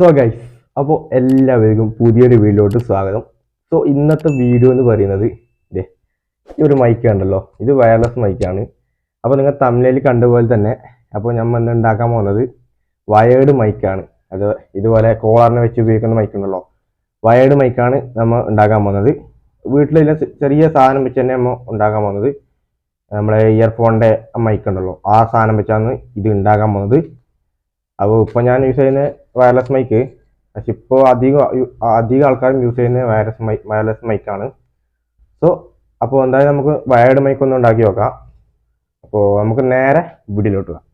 So guys അപ്പോൾ എല്ലാവർക്കും പുതിയൊരു വീഡിയോട്ട് സ്വാഗതം. സോ ഇന്നത്തെ വീഡിയോ എന്ന് പറയുന്നത് ഇതേ ഈ ഒരു മൈക്ക് ഉണ്ടല്ലോ ഇത് വയർലെസ് മൈക്കാണ് അപ്പോൾ നിങ്ങൾ തമിഴിൽ കണ്ടപോലെ തന്നെ അപ്പോൾ നമ്മൾ ഉണ്ടാക്കാൻ പോകുന്നത് വയേർഡ് മൈക്കാണ് അത് ഇതുപോലെ കോളറിനെ വെച്ച് ഉപയോഗിക്കുന്ന മൈക്ക് ഉണ്ടല്ലോ. വയേർഡ് മൈക്കാണ് നമ്മൾ ഉണ്ടാക്കാൻ പോകുന്നത്. വീട്ടിലുള്ള ചെറിയ സാധനം വെച്ച് തന്നെ നമ്മൾ ഉണ്ടാക്കാൻ പോകുന്നത്. നമ്മളെ ഇയർഫോണിന്റെ മൈക്ക് ഉണ്ടല്ലോ. ആ സാധനം വെച്ചാണ് ഇത് ഉണ്ടാക്കാൻ പോകുന്നത്. അപ്പോൾ ഇപ്പോൾ ഞാൻ യൂസ് ചെയ്യുന്ന വയർലെസ് മൈക്ക് പക്ഷെ ഇപ്പോൾ അധികം അധികം ആൾക്കാരും യൂസ് ചെയ്യുന്ന വയർലെസ് മൈ വയർലെസ് മൈക്കാണ് സോ അപ്പോൾ എന്തായാലും നമുക്ക് വയർഡ് മൈക്ക് ഒന്ന് ഉണ്ടാക്കി നോക്കാം. അപ്പോൾ നമുക്ക് നേരെ വീഡിയോയിലോട്ട് പോകാം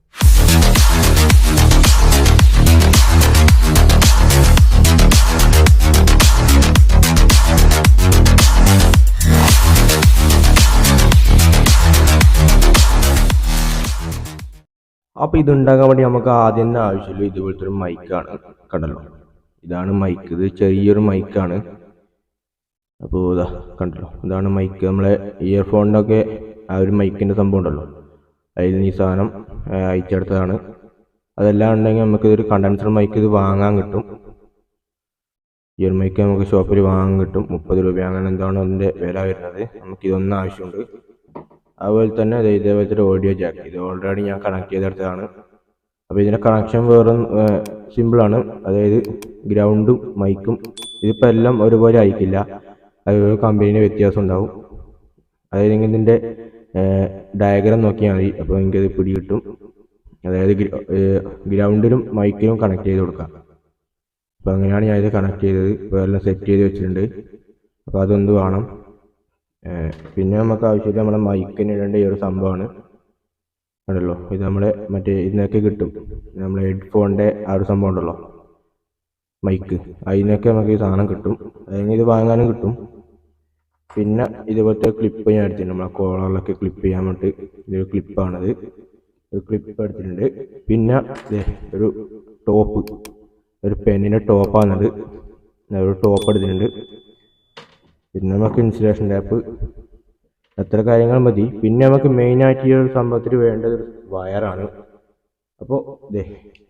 അപ്പോൾ ഇത് ഉണ്ടാക്കാൻ വേണ്ടി നമുക്ക് ആദ്യം തന്നെ ആവശ്യമില്ല ഇതുപോലത്തെ ഒരു മൈക്കാണ് കണ്ടല്ലോ. ഇതാണ് മൈക്ക് ഇത് ചെറിയൊരു മൈക്കാണ് അപ്പോൾ ഇതാ കണ്ടല്ലോ. ഇതാണ് മൈക്ക് നമ്മളെ ഇയർഫോണിന്റെ ഒക്കെ ആ ഒരു മൈക്കിന്റെ സംഭവം ഉണ്ടല്ലോ. അതിൽ ഈ സാധനം അയച്ചെടുത്തതാണ്. അതെല്ലാം ഉണ്ടെങ്കിൽ നമുക്ക് ഇതൊരു കണ്ടൻസർ മൈക്ക് ഇത് വാങ്ങാൻ കിട്ടും. ഈ ഒരു മൈക്ക് നമുക്ക് ഷോപ്പിൽ വാങ്ങാൻ കിട്ടും. മുപ്പത് രൂപ. അങ്ങനെ എന്താണ് അതിന്റെ വില വരുന്നത്? നമുക്ക് ഇതൊന്നും ആവശ്യമുണ്ട്. അതുപോലെ തന്നെ ഇതേപോലത്തെ ഒരു ഓഡിയോ ജാക്ക് ഇത് ഓൾറെഡി ഞാൻ കണക്ട് ചെയ്തെടുത്തതാണ്. അപ്പോൾ ഇതിന്റെ കണക്ഷൻ വേറെ സിമ്പിളാണ് അതായത് ഗ്രൗണ്ടും മൈക്കും ഇതിപ്പോൾ എല്ലാം ഒരുപോലെ ആയിരിക്കില്ല അത് ഓരോ കമ്പനീന്റെ വ്യത്യാസം ഉണ്ടാവും. അതായത് നിങ്ങൾ ഇതിന്റെ ഡയഗ്രാം നോക്കിയാൽ മതി. അപ്പോൾ പിടി പിടികിട്ടും. അതായത് ഗ്രൗണ്ടിലും മൈക്കിലും കണക്ട് ചെയ്ത് കൊടുക്കാം. അപ്പോൾ അങ്ങനെയാണ് ഞാൻ ഇത് കണക്ട് ചെയ്തത്. ഇപ്പോൾ എല്ലാം സെറ്റ് ചെയ്ത് വെച്ചിട്ടുണ്ട്. അപ്പോൾ അതൊന്ന് വേണം. പിന്നെ നമുക്ക് ആവശ്യമില്ല നമ്മുടെ മൈക്കിന് ഇടേണ്ട ഈ ഒരു സംഭവമാണ്. ഉണ്ടല്ലോ ഇത് നമ്മളെ മറ്റേ ഇതിനൊക്കെ കിട്ടും. നമ്മളെ ഹെഡ്ഫോണിന്റെ ആ ഒരു സംഭവം ഉണ്ടല്ലോ? മൈക്ക്. അതിനൊക്കെ നമുക്ക് ഈ സാധനം കിട്ടും. അല്ലെങ്കിൽ ഇത് വാങ്ങാനും കിട്ടും. പിന്നെ ഇതുപോലത്തെ ക്ലിപ്പ് ഞാൻ എടുത്തിട്ടുണ്ട്. നമ്മളെ കോളറിലൊക്കെ ക്ലിപ്പ് ചെയ്യാൻ വേണ്ടിയിട്ട് ഇതൊരു ക്ലിപ്പാണത്. ഒരു ക്ലിപ്പ് എടുത്തിട്ടുണ്ട്. പിന്നെ ഒരു ടോപ്പ്. ഒരു പെണ്ണിന്റെ ടോപ്പാണത്. ഒരു ടോപ്പ് എടുത്തിട്ടുണ്ട്. പിന്നെ നമുക്ക് ഇൻസുലേഷൻ ടാപ്പ് അത്ര കാര്യങ്ങൾ മതി. പിന്നെ നമുക്ക് മെയിനായിട്ട് ഈ ഒരു സംഭവത്തിൽ വേണ്ടത് വയറാണ്. അപ്പോൾ ദേ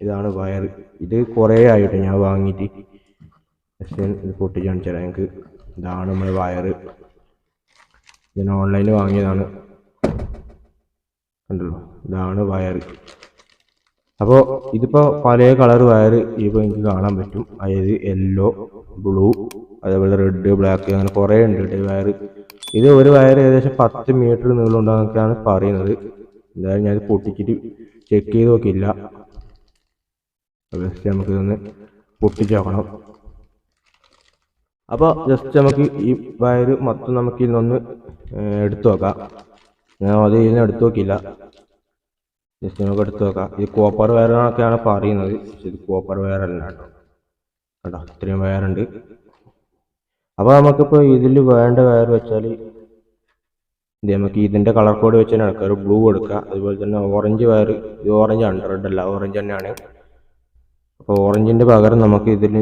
ഇതാണ് വയർ ഇത് കുറേ ആയിട്ട് ഞാൻ വാങ്ങിയിട്ട്. ജസ്റ്റ് ഇത് പൊട്ടിച്ച് കാണിച്ചു തരാം ഞങ്ങൾക്ക് ഇതാണ് നമ്മൾ വയർ ഞാൻ ഓൺലൈനിൽ വാങ്ങിയതാണ്. കണ്ടല്ലോ? ഇതാണ് വയർ അപ്പോൾ ഇതിപ്പോൾ പല കളർ വയർ ഇപ്പോൾ എനിക്ക് കാണാൻ പറ്റും. അതായത് യെല്ലോ ബ്ലൂ അതേപോലെ റെഡ് ബ്ലാക്ക് അങ്ങനെ കുറേ ഉണ്ട് കേട്ടോ വയർ ഇത് ഒരു വയർ ഏകദേശം പത്ത് മീറ്റർ നീളം ഉണ്ടാകുന്നൊക്കെയാണ് പറയുന്നത്. എന്തായാലും ഞാൻ പൊട്ടിച്ചിട്ട് ചെക്ക് ചെയ്ത് നോക്കിയില്ല. ജസ്റ്റ് നമുക്ക് ഇതൊന്ന് പൊട്ടിച്ച് നോക്കണം. അപ്പോൾ ജസ്റ്റ് നമുക്ക് ഈ വയർ മൊത്തം നമുക്ക് ഇന്നൊന്ന് എടുത്തു നോക്കാം. ഞാൻ അത് ഇതിനെ എടുത്തു നോക്കിയില്ല. ജസ്റ്റ് നമുക്ക് എടുത്തു നോക്കാം. ഇത് കോപ്പർ വയറാണൊക്കെയാണ് പറയുന്നത്. ഇത് കോപ്പർ വയറല്ല കേട്ടോ. കേട്ടോ ഇത്രയും വയറുണ്ട് അപ്പോൾ നമുക്കിപ്പോൾ ഇതിൽ വേണ്ട വയർ വെച്ചാൽ ഇത് നമുക്ക് ഇതിന്റെ കളർ കോഡ് വെച്ച് തന്നെ എടുക്കാം ഒരു ബ്ലൂ കൊടുക്കുക അതുപോലെ തന്നെ ഓറഞ്ച് വയർ ഈ ഓറഞ്ച് ആണ്. റെഡ് അല്ല ഓറഞ്ച് തന്നെയാണ്. അപ്പോൾ ഓറഞ്ചിന്റെ പകരം നമുക്ക് ഇതിൽ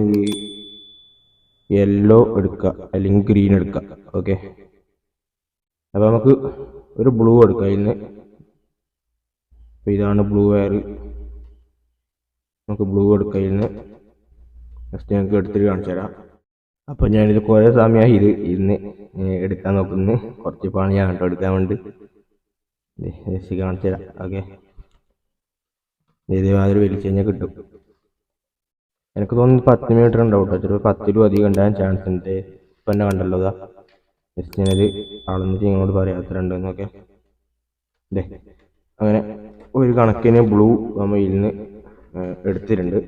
യെല്ലോ എടുക്കുക അല്ലെങ്കിൽ ഗ്രീൻ എടുക്കുക ഓക്കെ? അപ്പോൾ നമുക്ക് ഒരു ബ്ലൂ എടുക്കുക ഇന്ന് അപ്പോൾ ഇതാണ് ബ്ലൂ വയർ. നമുക്ക് ബ്ലൂ എടുക്കുക ഇന്ന് നെക്സ്റ്റ് ഞങ്ങൾക്ക് എടുത്തിട്ട് കാണിച്ചു തരാം അപ്പോൾ ഞാനിത് കുറേ സമയമായി ഇത് ഇന്ന് എടുക്കാൻ നോക്കുന്നു. കുറച്ച് പണിയാണ് കേട്ടോ എടുക്കാൻ വേണ്ടി. ജസ്റ്റ് കാണിച്ചു തരാം. ഓക്കെ. ഇതേമാതിരി വലിച്ചു കഴിഞ്ഞാൽ കിട്ടും. എനിക്ക് തോന്നുന്നു പത്ത് മീറ്റർ ഉണ്ടാവും കേട്ടോ. ചിലപ്പോൾ പത്തിലും അധികം ഉണ്ടാകാൻ ചാൻസ് ഉണ്ട്. ഇപ്പം എന്നെ കണ്ടല്ലോ ഇതാ. ജസ്റ്റ് ഞാനത് അളന്നിട്ട് നിങ്ങളോട് പറയാം ഉണ്ടെന്നൊക്കെ അതെ അങ്ങനെ ഒരു കണക്കിന് ബ്ലൂ നമ്മൾ ഇന്ന് എടുത്തിട്ടുണ്ട്.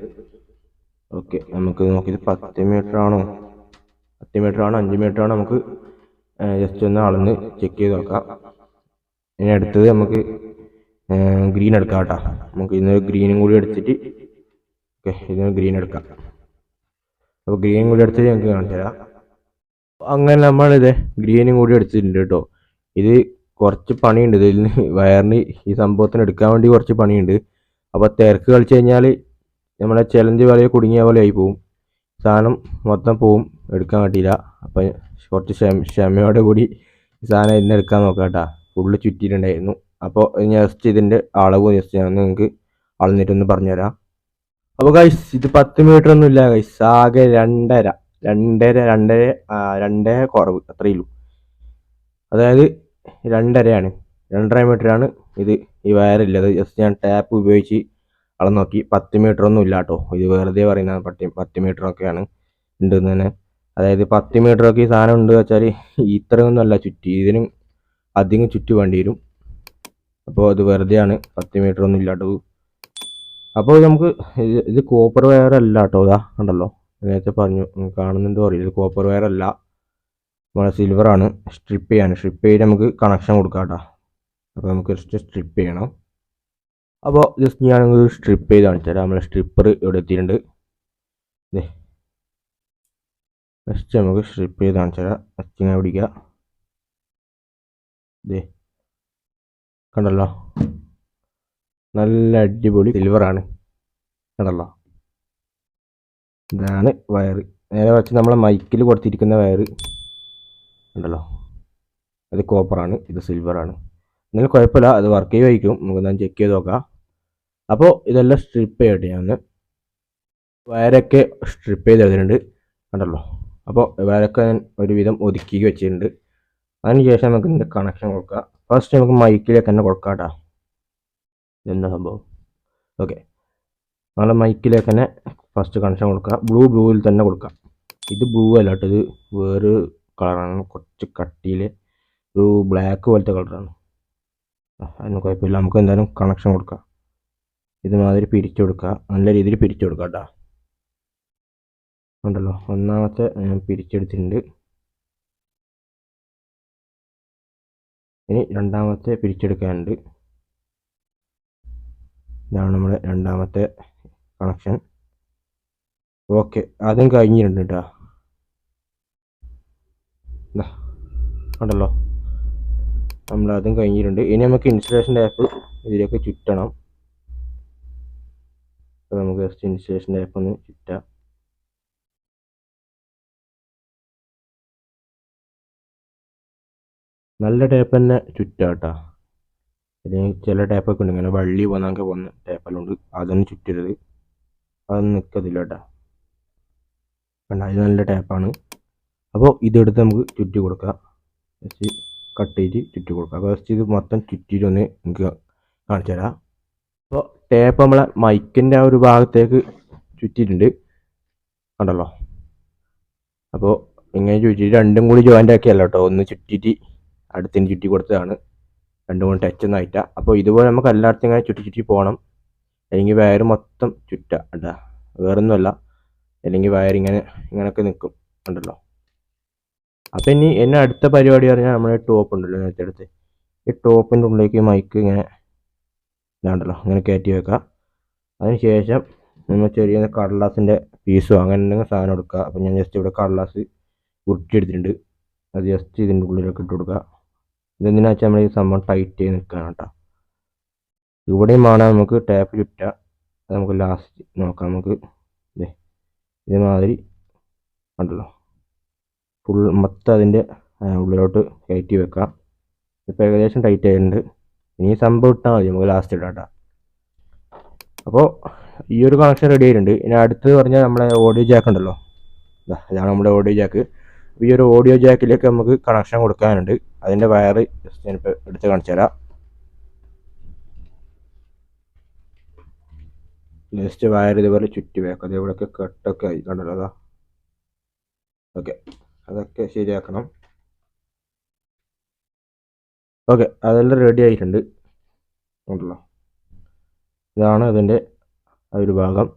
ഓക്കെ നമുക്ക് നോക്കിയത് പത്ത് മീറ്റർ ആണോ പത്ത് മീറ്റർ ആണോ അഞ്ച് മീറ്റർ ആണോ നമുക്ക് ജസ്റ്റ് ഒന്ന് അളന്ന് ചെക്ക് ചെയ്ത് നോക്കാം. ഇനി അടുത്തത് നമുക്ക് ഗ്രീൻ എടുക്കാം കേട്ടോ. നമുക്ക് ഇന്ന് ഗ്രീനും കൂടി എടുത്തിട്ട് ഓക്കെ ഇതിന് ഗ്രീൻ എടുക്കാം. അപ്പോൾ ഗ്രീനും കൂടി എടുത്തിട്ട് ഞങ്ങൾക്ക് കാണിച്ചു തരാം. അങ്ങനെ നമ്മളിത് ഗ്രീനും കൂടി എടുത്തിട്ടുണ്ട് കേട്ടോ. ഇത് കുറച്ച് പണിയുണ്ട്. ഇതിൽ നിന്ന് വയറിന് ഈ സംഭവത്തിന് എടുക്കാൻ വേണ്ടി കുറച്ച് പണിയുണ്ട്. അപ്പോൾ തിരക്ക് കളിച്ചു കഴിഞ്ഞാൽ നമ്മളെ ചലഞ്ച് വലിയ കുടുങ്ങിയ പോലെ ആയി പോവും. സാധനം മൊത്തം പോവും. എടുക്കാൻ പറ്റിയില്ല. അപ്പം കുറച്ച് ക്ഷമ ക്ഷമയോടെ കൂടി ഈ സാധനം ഇന്ന് എടുക്കാൻ നോക്കാം കേട്ടോ. ഫുള്ള് ചുറ്റിയിട്ടുണ്ടായിരുന്നു. അപ്പോൾ ജസ്റ്റ് ഇതിന്റെ അളവ് ജസ്റ്റ് ഞാൻ നിങ്ങൾക്ക് അളന്നിട്ടൊന്ന് പറഞ്ഞുതരാം. അപ്പോൾ കൈസ് ഇത് പത്ത് മീറ്റർ ഒന്നും ഇല്ല കൈസ് ആകെ രണ്ടര. രണ്ടര രണ്ടര രണ്ടേ കുറവ്. അത്രയേ ഉള്ളൂ. അതായത് രണ്ടരയാണ്. രണ്ടര മീറ്ററാണ് ഇത് ഈ വയറില്ലത് ജസ്റ്റ് ഞാൻ ടാപ്പ് ഉപയോഗിച്ച് അളന്ന് നോക്കി. പത്ത് മീറ്റർ ഒന്നും ഇല്ല കേട്ടോ. ഇത് വെറുതെ പറയുന്ന പത്ത് പത്ത് മീറ്റർ ഒക്കെയാണ്. ഉണ്ടെന്ന് തന്നെ അതായത് പത്ത് മീറ്റർ ഒക്കെ ഈ സാധനം ഉണ്ട് വെച്ചാൽ ഇത്രയൊന്നും അല്ല ചുറ്റി. ഇതിനും അധികം ചുറ്റി വേണ്ടി വരും. അപ്പോൾ അത് വെറുതെയാണ് പത്ത് മീറ്റർ ഒന്നും ഇല്ലാട്ടത് അപ്പോൾ നമുക്ക് ഇത് കോപ്പർ വയർ അല്ല കേട്ടോ ഇതാ ഉണ്ടല്ലോ നേരത്തെ പറഞ്ഞു കാണുന്നുണ്ട് പറയും. ഇത് കോപ്പർ വയർ അല്ല. നമ്മുടെ സിൽവർ ആണ്. സ്ട്രിപ്പ് ചെയ്യാൻ സ്ട്രിപ്പ് ചെയ്ത് നമുക്ക് കണക്ഷൻ കൊടുക്കാം കേട്ടോ. അപ്പോൾ നമുക്ക് ജസ്റ്റ് സ്ട്രിപ്പ് ചെയ്യണം. അപ്പോൾ ജസ്റ്റ് ഞാൻ സ്ട്രിപ്പ് ചെയ്ത് കാണിച്ചു തരാം നമ്മളെ സ്ട്രിപ്പർ ഇവിടെ എത്തിയിട്ടുണ്ട്. ജസ്റ്റ് നമുക്ക് സ്ട്രിപ്പ് ചെയ്ത് കാണിച്ചു തരാം. പിടിക്കുക. ഇതേ കണ്ടല്ലോ? നല്ല അടിപൊളി സിൽവറാണ് കണ്ടല്ലോ? ഇതാണ് വയർ നേരെ വെച്ച് നമ്മളെ മൈക്കിൽ കൊടുത്തിരിക്കുന്ന വയറ്. ഉണ്ടല്ലോ അത് കോപ്പറാണ് ഇത് സിൽവറാണ് എന്നാലും കുഴപ്പമില്ല. അത് വർക്ക് ചെയ്യുമായിരിക്കും നമുക്കൊന്ന് ചെക്ക് ചെയ്ത് നോക്കാം. അപ്പോൾ ഇതെല്ലാം സ്ട്രിപ്പ് ചെയ്യട്ടെ ഞാൻ വയറൊക്കെ സ്ട്രിപ്പ് ചെയ്ത് എഴുതിയിട്ടുണ്ട് കണ്ടല്ലോ? അപ്പോൾ ഞാൻ ഒരുവിധം ഒതുക്കി വെച്ചിട്ടുണ്ട്. അതിനുശേഷം നമുക്ക് ഇതിന്റെ കണക്ഷൻ കൊടുക്കാം. ഫസ്റ്റ് നമുക്ക് മൈക്കിലേക്ക് തന്നെ കൊടുക്കാം കേട്ടോ ഇതെന്താ സംഭവം? ഓക്കെ നമ്മളെ മൈക്കിലേക്ക് തന്നെ ഫസ്റ്റ് കണക്ഷൻ കൊടുക്കുക ബ്ലൂ ബ്ലൂവിൽ തന്നെ കൊടുക്കാം. ഇത് ബ്ലൂ അല്ല കേട്ടോ ഇത് വേറെ കളറാണ് കുറച്ച് കട്ടിയിൽ ഒരു ബ്ലാക്ക് പോലത്തെ കളറാണ് അതിന് കുഴപ്പമില്ല. നമുക്ക് എന്തായാലും കണക്ഷൻ കൊടുക്കാം. ഇതുമാതിരി പിരിച്ചു കൊടുക്കുക നല്ല രീതിയിൽ പിരിച്ചു കൊടുക്കാം കേട്ടോ. ഉണ്ടല്ലോ. ഒന്നാമത്തെ ഞാൻ പിരിച്ചെടുത്തിട്ടുണ്ട്. ഇനി രണ്ടാമത്തെ പിരിച്ചെടുക്കാനുണ്ട്. ഇതാണ് നമ്മുടെ രണ്ടാമത്തെ കണക്ഷൻ. ഓക്കെ അതും കഴിഞ്ഞിട്ടുണ്ട് കേട്ടോ. ഉണ്ടല്ലോ. അതും കഴിഞ്ഞിട്ടുണ്ട്. ഇനി നമുക്ക് ഇൻസ്റ്റലേഷൻ ആപ്പ് ഇതിലേക്ക് ചുറ്റണം. അപ്പോൾ നമുക്ക് ജസ്റ്റ് ഇൻസ്റ്റലേഷൻ ആപ്പ് ഒന്ന് ചുറ്റാം. നല്ല ടേപ്പ് തന്നെ ചുറ്റാട്ടാ. അല്ലെങ്കിൽ ചില ടേപ്പൊക്കെ ഉണ്ട് ഇങ്ങനെ വള്ളി പോന്നൊക്കെ പോകുന്ന ടേപ്പെല്ലാം ഉണ്ട് അതൊന്നും ചുറ്റരുത്. അതൊന്നും നിൽക്കത്തില്ല കേട്ടോ കണ്ട ഇത് നല്ല ടേപ്പാണ്. അപ്പോൾ ഇതെടുത്ത് നമുക്ക് ചുറ്റി കൊടുക്കാം. ജസ്റ്റ് കട്ട് ചെയ്ത് ചുറ്റി കൊടുക്കാം. അപ്പോൾ ജസ്റ്റ് ഇത് മൊത്തം ചുറ്റിയിട്ട് ഒന്ന് നിങ്ങൾക്ക് കാണിച്ചു തരാം അപ്പോൾ ടേപ്പ് നമ്മളെ മൈക്കിന്റെ ആ ഒരു ഭാഗത്തേക്ക് ചുറ്റിയിട്ടുണ്ട്. കണ്ടല്ലോ? അപ്പോൾ ഇങ്ങനെ ചുറ്റിയിട്ട് രണ്ടും കൂടി ജോയിന്റ് ആക്കിയല്ല കേട്ടോ ഒന്ന് ചുറ്റിയിട്ട് അടുത്തിന് ചുറ്റി കൊടുത്തതാണ്. രണ്ടും മൂന്ന് ടച്ച് ഒന്നും ആയിട്ട അപ്പോൾ ഇതുപോലെ നമുക്ക് എല്ലായിടത്തും ഇങ്ങനെ ചുറ്റി ചുറ്റി പോകണം. അല്ലെങ്കിൽ വയർ മൊത്തം ചുറ്റ. കേട്ടാ വേറൊന്നുമല്ല. അല്ലെങ്കിൽ വയർ ഇങ്ങനെ ഇങ്ങനെയൊക്കെ നിൽക്കും. ഉണ്ടല്ലോ. അപ്പം ഇനി എന്നെ അടുത്ത പരിപാടി പറഞ്ഞാൽ നമ്മുടെ ടോപ്പ് ഉണ്ടല്ലോ. നേരത്തെ അടുത്ത് ഈ ടോപ്പിന്റെ ഉള്ളിലേക്ക് മൈക്ക് ഇങ്ങനെ ഇതാണ്ടല്ലോ ഇങ്ങനെ കയറ്റി വെക്കുക. അതിന് ശേഷം നമ്മൾ ചെറിയ കടലാസിന്റെ പീസോ അങ്ങനെ എന്തെങ്കിലും സാധനം എടുക്കുക. അപ്പം ഞാൻ ജസ്റ്റ് ഇവിടെ കടലാസ് ഉരുട്ടിയെടുത്തിട്ടുണ്ട്. അത് ജസ്റ്റ് ഇതിന്റെ ഉള്ളിലേക്ക് ഇട്ട് കൊടുക്കുക. ഇതെന്തിനാ വെച്ചാൽ നമ്മൾ ഈ സംഭവം ടൈറ്റ് ചെയ്ത് നിൽക്കുകയാണ് കേട്ടോ ഇവിടെയും വേണം നമുക്ക് ടാപ്പ് ചുറ്റുക നമുക്ക് ലാസ്റ്റ് നോക്കാം. നമുക്ക് ഇതേ ഇതേമാതിരി ഉണ്ടല്ലോ ഫുൾ മൊത്തം അതിന്റെ ഉള്ളിലോട്ട് കയറ്റി വെക്കാം. ഇപ്പോൾ ഏകദേശം ടൈറ്റ് ആയിട്ടുണ്ട്. ഇനി സംഭവം ഇട്ടാൽ മതി. നമുക്ക് ലാസ്റ്റ് ഇടാം കേട്ടോ അപ്പോൾ ഈ ഒരു കണക്ഷൻ റെഡി ആയിട്ടുണ്ട്. ഇനി അടുത്തത് പറഞ്ഞാൽ നമ്മുടെ ഓഡിയോ ജാക്ക് ഉണ്ടല്ലോ. ഇതാണ് നമ്മുടെ ഓഡിയോ ജാക്ക് ഈ ഒരു ഓഡിയോ ജാക്കിലേക്ക് നമുക്ക് കണക്ഷൻ കൊടുക്കാനുണ്ട്. അതിന്റെ വയർ ജസ്റ്റ് ഞാനിപ്പോൾ എടുത്ത് കാണിച്ചു തരാം. ജസ്റ്റ് വയർ ഇതുപോലെ ചുറ്റി വെക്കാം. അതേപോലെയൊക്കെ കട്ടൊക്കെ ആയി. കണ്ടല്ലോ അതാ. ഓക്കെ അതൊക്കെ ശരിയാക്കണം. ഓക്കെ അതെല്ലാം റെഡി ആയിട്ടുണ്ട്. ഉണ്ടല്ലോ ഇതാണ് അതിന്റെ ആ ഒരു ഭാഗം.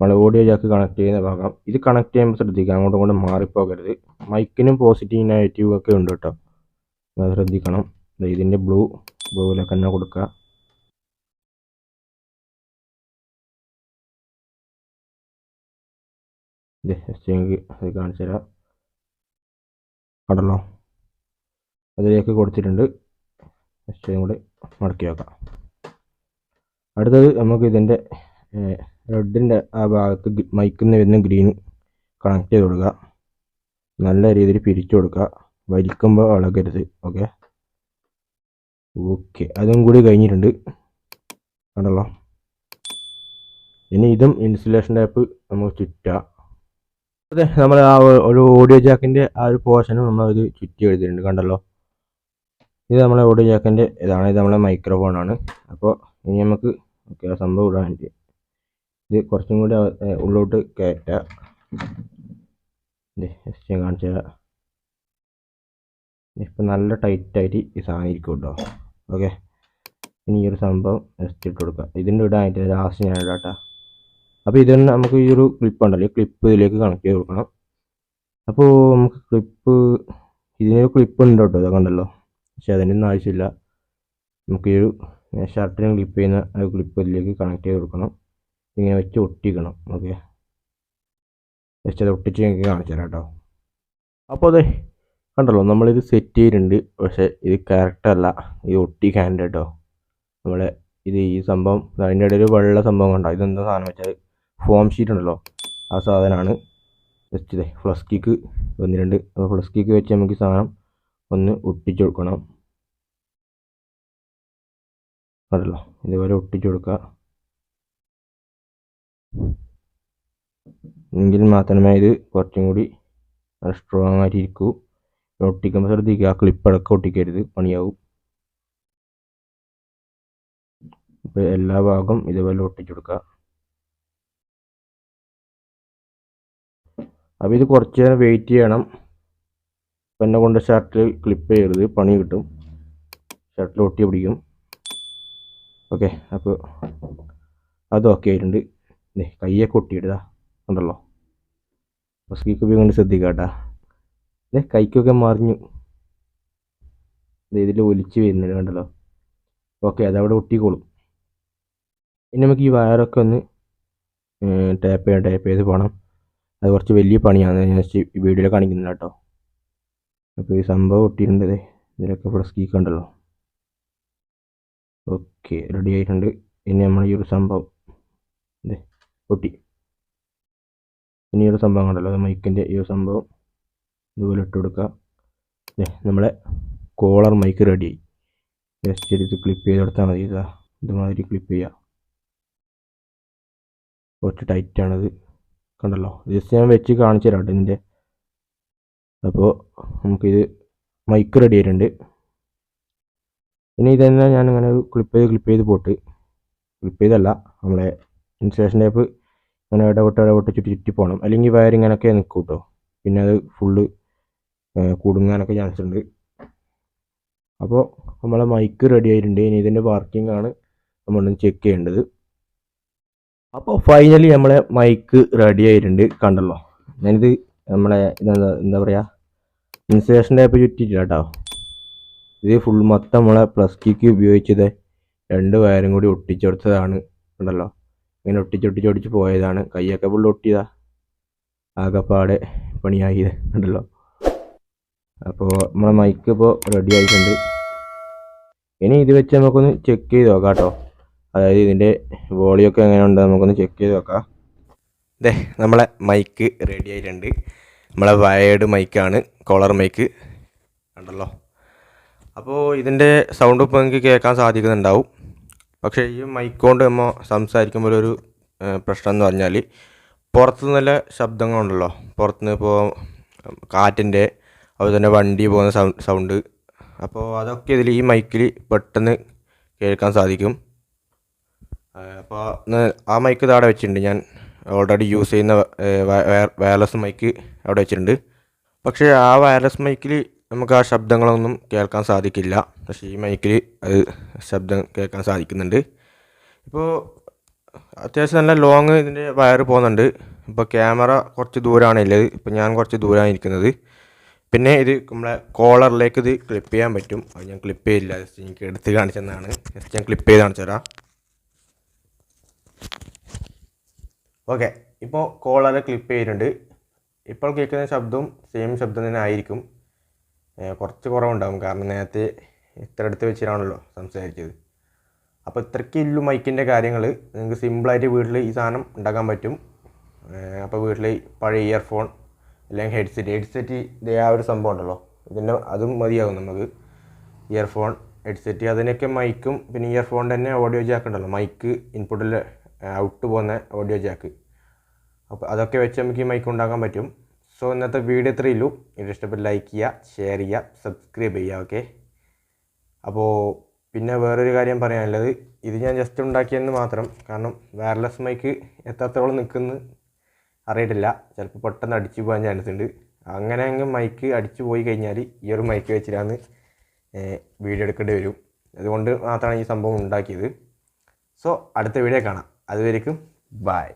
നമ്മൾ ഓഡിയോ ജാക്ക് കണക്ട് ചെയ്യുന്ന ഭാഗം. ഇത് കണക്ട് ചെയ്യുമ്പോൾ ശ്രദ്ധിക്കുക. അങ്ങോട്ടും ഇങ്ങോട്ടും മാറിപ്പോകരുത്. മൈക്കിനും പോസിറ്റീവ് നെഗറ്റീവ് ഒക്കെ ഉണ്ട് കേട്ടോ. അത് ശ്രദ്ധിക്കണം. ഇതിന്റെ ബ്ലൂ ബ്ലൂവിലൊക്കെ തന്നെ കൊടുക്കുക. അത് കാണിച്ചു തരാം. കടലോ അതിലേക്ക് കൊടുത്തിട്ടുണ്ട്. കൂടി മടക്കി വെക്കാം. അടുത്തത് നമുക്ക് ഇതിന്റെ റെഡിന്റെ ആ ഭാഗത്ത് മൈക്കുന്ന വരുന്ന ഗ്രീൻ കണക്ട് ചെയ്ത് കൊടുക്കുക നല്ല രീതിയിൽ പിരിച്ചു കൊടുക്കുക വലിക്കുമ്പോൾ ഇളകരുത് ഓക്കെ ഓക്കെ അതും കൂടി കഴിഞ്ഞിട്ടുണ്ട്. കണ്ടല്ലോ? ഇനി ഇതും ഇൻസുലേഷൻ ടൈപ്പ് നമുക്ക് ചുറ്റാം. അതെ നമ്മൾ ആ ഒരു ഓഡിയോ ജാക്കിന്റെ ആ ഒരു പോർഷനും നമ്മൾ ഇത് ചുറ്റി എഴുതിയിട്ടുണ്ട് കണ്ടല്ലോ? ഇത് നമ്മളെ ഓഡിയോ ജാക്കിന്റെ ഇതാണ് ഇത് നമ്മളെ മൈക്രോഫോണാണ് അപ്പോൾ ഇനി നമുക്ക് ഓക്കെ ആ സംഭവം ഇടാൻ വേണ്ടി. ഇത് കുറച്ചും കൂടി ഉള്ളോട്ട് കയറ്റാം ജസ്റ്റ് ഞാൻ കാണിച്ചു തരാം. ഇപ്പം നല്ല ടൈറ്റായിട്ട് ഈ സാധനം ഇരിക്കും കേട്ടോ. ഓക്കെ. ഇനി ഈ ഒരു സംഭവം ജസ്റ്റ് ഇട്ട് കൊടുക്കാം. ഇതിന്റെ ഇടാനായിട്ട് ലാസ്റ്റ് ഞാൻ ഇടാട്ടാ. അപ്പോൾ ഇതിന് നമുക്ക് ഈ ഒരു ക്ലിപ്പ് ഉണ്ടല്ലോ. ക്ലിപ്പ് ഇതിലേക്ക് കണക്ട് ചെയ്ത് കൊടുക്കണം. അപ്പോൾ നമുക്ക് ക്ലിപ്പ് ഇതിനൊരു ക്ലിപ്പ് ഉണ്ട് കേട്ടോ ഇതൊക്കെ ഉണ്ടല്ലോ. പക്ഷെ അതിനൊന്നും ആവശ്യമില്ല. നമുക്ക് ഈ ഒരു ഷർട്ടിന് ക്ലിപ്പ് ചെയ്യുന്ന ക്ലിപ്പ് ഇതിലേക്ക് കണക്ട് ചെയ്ത് കൊടുക്കണം. ഇങ്ങനെ വെച്ച് ഒട്ടിക്കണം ഓക്കെ ജസ്റ്റ് അത് ഒട്ടിച്ച് ഞങ്ങൾക്ക് കാണിച്ചു തരാം കേട്ടോ അപ്പോൾ അതെ കണ്ടല്ലോ നമ്മളിത് സെറ്റ് ചെയ്തിട്ടുണ്ട്. പക്ഷേ ഇത് കറക്റ്റല്ല ഇത് ഒട്ടിക്കാനുണ്ട് കേട്ടോ നമ്മൾ ഇത് ഈ സംഭവം അതിന്റെ ഇടയിൽ വെള്ള സംഭവം കണ്ടോ? ഇതെന്താ സാധനം വെച്ചാൽ ഫോം ഷീറ്റ് ഉണ്ടല്ലോ. ആ സാധനമാണ്. ജസ്റ്റ് ഇതേ ഫ്ലസ്കിക്ക് വന്നിട്ടുണ്ട് അപ്പോൾ ഫ്ലസ്കിക്ക് വെച്ച് നമുക്ക് സാധനം ഒന്ന് ഒട്ടിച്ചു കൊടുക്കണം. കണ്ടല്ലോ? ഇതുപോലെ ഒട്ടിച്ചു കൊടുക്കുക. എങ്കിൽ മാത്രമേ ഇത് കുറച്ചും കൂടി സ്ട്രോങ് ആയിട്ട് ഇരിക്കൂ ഒട്ടിക്കുമ്പോൾ ശ്രദ്ധിക്കുക ആ ക്ലിപ്പ് അടക്കം ഒട്ടിക്കരുത് പണിയാവും. അപ്പോൾ എല്ലാ ഭാഗവും ഇതുപോലെ ഒട്ടിച്ചു കൊടുക്കുക. അപ്പോൾ ഇത് കുറച്ച് നേരം വെയിറ്റ് ചെയ്യണം. എന്നെ കൊണ്ട് ഷർട്ടിൽ ക്ലിപ്പ് ചെയ്യരുത് പണി കിട്ടും. ഷർട്ടിൽ ഒട്ടി പിടിക്കും. ഓക്കെ അപ്പോൾ അത് ഓക്കെ ആയിട്ടുണ്ട്. കയ്യൊക്കെ ഒട്ടിയിടുക ഉണ്ടല്ലോ സ്കീക്ക് ഉപയോഗം കൊണ്ട് ശ്രദ്ധിക്കാട്ടാ. കേട്ടാ ദേ കൈക്കൊക്കെ മറിഞ്ഞു. ഇതിൽ ഒലിച്ച് വരുന്നില്ല കണ്ടല്ലോ. ഓക്കെ അതവിടെ ഒട്ടിക്കോളും. ഇനി നമുക്ക് ഈ വയറൊക്കെ ഒന്ന് ടാപ്പ് ചെയ്യാം ടാപ്പ് ചെയ്ത് പോകണം അത് കുറച്ച് വലിയ പണിയാണ്. ഞാൻ വീഡിയോയിൽ കാണിക്കുന്നില്ല കേട്ടോ. അപ്പോൾ ഈ സംഭവം ഒട്ടിയിട്ടുണ്ട് അതെ ഇതിലൊക്കെ ഇവിടെ സ്കീക്ക് ഉണ്ടല്ലോ. ഓക്കെ റെഡി ആയിട്ടുണ്ട്. ഇനി നമ്മൾ ഈ ഒരു സംഭവം. ഇതേ പൊട്ടി ഇനി ഈ ഒരു സംഭവം കണ്ടല്ലോ അത് മൈക്കിന്റെ ഈ ഒരു സംഭവം ഇതുപോലെ ഇട്ട് കൊടുക്കുക ദേ നമ്മളെ കോളർ മൈക്ക് റെഡിയായി ജസ്റ്റ് ഇത് ക്ലിപ്പ് ചെയ്ത് കൊടുത്താൽ മതി. ഇതാ ഇതുമാതിരി ക്ലിപ്പ് ചെയ്യുക കുറച്ച് ടൈറ്റാണിത് കണ്ടല്ലോ? ജസ്റ്റ് ഞാൻ വെച്ച് കാണിച്ചു തരാം ഇതിന്റെ. അപ്പോൾ നമുക്കിത് മൈക്ക് റെഡി ആയിട്ടുണ്ട്. ഇനി ഇതന്നെ ഞാനിങ്ങനെ ക്ലിപ്പ് ചെയ്ത് ക്ലിപ്പ് ചെയ്ത് പോട്ട്. ക്ലിപ്പ് ചെയ്തല്ല നമ്മളെ ഇൻസുലേഷൻ ടേപ്പ് ഇങ്ങനെ ഇടപെട്ട് ഇടപെട്ട് ചുറ്റി ചുറ്റി പോകണം അല്ലെങ്കിൽ വയർ ഇങ്ങനെയൊക്കെ നിൽക്കും കേട്ടോ പിന്നെ അത് ഫുള്ള് കുടുങ്ങാനൊക്കെ ചാൻസ് ഉണ്ട്. അപ്പോൾ നമ്മളെ മൈക്ക് റെഡി ആയിട്ടുണ്ട്. ഇനി ഇതിന്റെ വർക്കിംഗ് ആണ് നമ്മളൊന്ന് ചെക്ക് ചെയ്യേണ്ടത്. അപ്പോൾ ഫൈനലി നമ്മളെ മൈക്ക് റെഡി ആയിട്ടുണ്ട്. കണ്ടല്ലോ. ഞാനിത് നമ്മളെ ഇതെന്താ എന്താ പറയുക ഇൻസുലേഷൻ ടേപ്പ് ചുറ്റിയിട്ടില്ല കേട്ടോ ഇത് ഫുൾ മൊത്തം നമ്മളെ പ്ലസ് കിക്ക് ഉപയോഗിച്ചത് രണ്ട് വയറും കൂടി ഒട്ടിച്ചെടുത്തതാണ്. ഉണ്ടല്ലോ ഇങ്ങനെ ഒട്ടിച്ചൊട്ടിച്ച് ഒടിച്ച് ഒട്ടിച്ച് പോയതാണ്. കൈയൊക്കെ ഫുള്ള് ഒട്ടിയതാ. ആകെപ്പാടെ പണിയായി ഉണ്ടല്ലോ അപ്പോൾ നമ്മളെ മൈക്ക് ഇപ്പോൾ റെഡി ആയിട്ടുണ്ട്. ഇനി ഇത് വെച്ച് നമുക്കൊന്ന് ചെക്ക് ചെയ്ത് നോക്കാം കേട്ടോ. അതായത് ഇതിന്റെ വോളിയൊക്കെ എങ്ങനെയുണ്ട് നമുക്കൊന്ന് ചെക്ക് ചെയ്ത് നോക്കാം. ദേ നമ്മളെ മൈക്ക് റെഡി ആയിട്ടുണ്ട്. നമ്മളെ വയേർഡ് മൈക്കാണ് കോളർ മൈക്ക് ഉണ്ടല്ലോ അപ്പോൾ ഇതിന്റെ സൗണ്ട് ഇപ്പോൾ നിങ്ങൾക്ക് കേൾക്കാൻ സാധിക്കുന്നുണ്ടാവും. പക്ഷേ ഈ മൈക്ക് നമ്മൾ സംസാരിക്കുമ്പോൾ ഒരു പ്രശ്നം എന്ന് പറഞ്ഞാൽ പുറത്ത് നല്ല ശബ്ദങ്ങളുണ്ടല്ലോ. പുറത്തുനിന്ന് ഇപ്പോൾ കാറ്റിന്റെ അതുപോലെ തന്നെ വണ്ടി പോകുന്ന സൗണ്ട്. അപ്പോൾ അതൊക്കെ ഇതിൽ ഈ മൈക്കിൽ പെട്ടെന്ന് കേൾക്കാൻ സാധിക്കും. അപ്പോൾ ആ മൈക്ക് ഇത് അവിടെ വെച്ചിട്ടുണ്ട്. ഞാൻ ഓൾറെഡി യൂസ് ചെയ്യുന്ന വയർലെസ് മൈക്ക് അവിടെ വെച്ചിട്ടുണ്ട്. പക്ഷേ ആ വയർലെസ് മൈക്കിൽ നമുക്ക് ആ ശബ്ദങ്ങളൊന്നും കേൾക്കാൻ സാധിക്കില്ല. പക്ഷേ ഈ മൈക്കിൽ അത് ശബ്ദം കേൾക്കാൻ സാധിക്കുന്നുണ്ട്. ഇപ്പോൾ അത്യാവശ്യം നല്ല ലോങ് ഇതിന്റെ വയർ പോകുന്നുണ്ട്. ഇപ്പോൾ ക്യാമറ കുറച്ച് ദൂരമാണ് ഉള്ളത്. ഇപ്പോൾ ഞാൻ കുറച്ച് ദൂരമാണ് ഇരിക്കുന്നത്. പിന്നെ ഇത് നമ്മളെ കോളറിലേക്ക് ഇത് ക്ലിപ്പ് ചെയ്യാൻ പറ്റും. അത് ഞാൻ ക്ലിപ്പ് ചെയ്യില്ല ജസ്റ്റ് എനിക്ക് എടുത്ത് കാണിച്ചെന്നാണ് ജസ്റ്റ് ഞാൻ ക്ലിപ്പ് ചെയ്ത് കാണിച്ചു തരാം. ഓക്കെ ഇപ്പോൾ കോളർ ക്ലിപ്പ് ചെയ്തിട്ടുണ്ട്. ഇപ്പോൾ കേൾക്കുന്ന ശബ്ദവും സെയിം ശബ്ദം തന്നെ ആയിരിക്കും. കുറച്ച് കുറവുണ്ടാകും കാരണം നേരത്തെ ഇത്ര അടുത്ത് വെച്ചിട്ടാണല്ലോ സംസാരിച്ചത്. അപ്പോൾ ഇത്രയ്ക്ക് ഇല്ലു മൈക്കിന്റെ കാര്യങ്ങൾ. നിങ്ങൾക്ക് സിമ്പിളായിട്ട് വീട്ടിൽ ഈ സാധനം ഉണ്ടാക്കാൻ പറ്റും. അപ്പോൾ വീട്ടിൽ പഴയ ഇയർഫോൺ അല്ലെങ്കിൽ ഹെഡ്സെറ്റ് ഹെഡ്സെറ്റ് ഇതേ ആ ഒരു സംഭവം ഉണ്ടല്ലോ. ഇതിന്റെ അതും മതിയാകും നമുക്ക്. ഇയർഫോൺ ഹെഡ്സെറ്റ് അതിനൊക്കെ മൈക്കും പിന്നെ ഇയർഫോണിന്റെ തന്നെ ഓഡിയോ ജാക്ക് ഉണ്ടല്ലോ. മൈക്ക് ഇൻപുട്ടിൽ ഔട്ട് പോകുന്ന ഓഡിയോ ജാക്ക്. അപ്പോൾ അതൊക്കെ വെച്ച് നമുക്ക് ഈ മൈക്ക് ഉണ്ടാക്കാൻ പറ്റും. സോ ഇന്നത്തെ വീഡിയോ ഇത്രയേ ഉള്ളൂ ഇത് ഇഷ്ടപ്പെട്ട് ലൈക്ക് ചെയ്യുക ഷെയർ ചെയ്യുക സബ്സ്ക്രൈബ് ചെയ്യുക ഓക്കെ അപ്പോൾ പിന്നെ വേറൊരു കാര്യം പറയാനുള്ളത്. ഇത് ഞാൻ ജസ്റ്റ് ഉണ്ടാക്കിയെന്ന് മാത്രം. കാരണം വയർലെസ് മൈക്ക് എത്രത്തോളം നിൽക്കുന്നു അറിയിട്ടില്ല ചിലപ്പോൾ പെട്ടെന്ന് അടിച്ചു പോകാൻ ചാൻസ് ഉണ്ട്. അങ്ങനെ അങ്ങ് മൈക്ക് അടിച്ചു പോയി കഴിഞ്ഞാൽ ഈ ഒരു മൈക്ക് വെച്ചിട്ടാണ് വീഡിയോ എടുക്കേണ്ടി വരും. അതുകൊണ്ട് മാത്രമാണ് ഈ സംഭവം ഉണ്ടാക്കിയത്. സോ അടുത്ത വീഡിയോ കാണാം. അതുവരേക്കും ബായ്